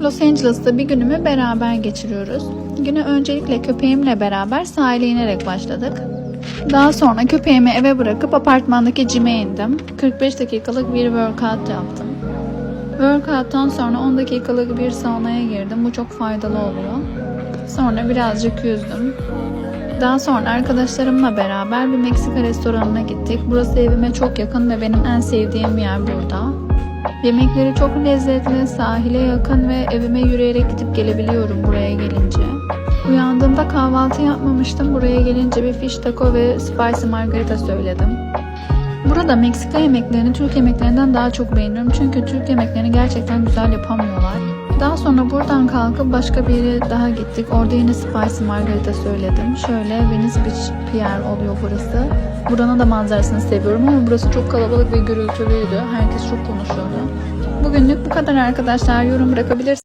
Los Angeles'ta bir günümü beraber geçiriyoruz. Güne öncelikle köpeğimle beraber sahile inerek başladık. Daha sonra köpeğimi eve bırakıp apartmandaki cime indim. 45 dakikalık bir workout yaptım. Workout'tan sonra 10 dakikalık bir saunaya girdim. Bu çok faydalı oluyor. Sonra birazcık yüzdüm. Daha sonra arkadaşlarımla beraber bir Meksika restoranına gittik. Burası evime çok yakın ve benim en sevdiğim yer burada. Yemekleri çok lezzetli, sahile yakın ve evime yürüyerek gidip gelebiliyorum buraya gelince. Uyandığımda kahvaltı yapmamıştım. Buraya gelince bir fish taco ve spicy margarita söyledim. Burada Meksika yemeklerini Türk yemeklerinden daha çok beğeniyorum. Çünkü Türk yemeklerini gerçekten güzel yapamıyorlar. Daha sonra buradan kalkıp başka bir yere daha gittik. Orada yine spicy margarita söyledim. Şöyle Venice Beach Pier oluyor burası. Buranın da manzarasını seviyorum ama burası çok kalabalık ve gürültülüydü. Herkes çok konuşuyordu. Bugünlük bu kadar arkadaşlar. Yorum bırakabilirsiniz.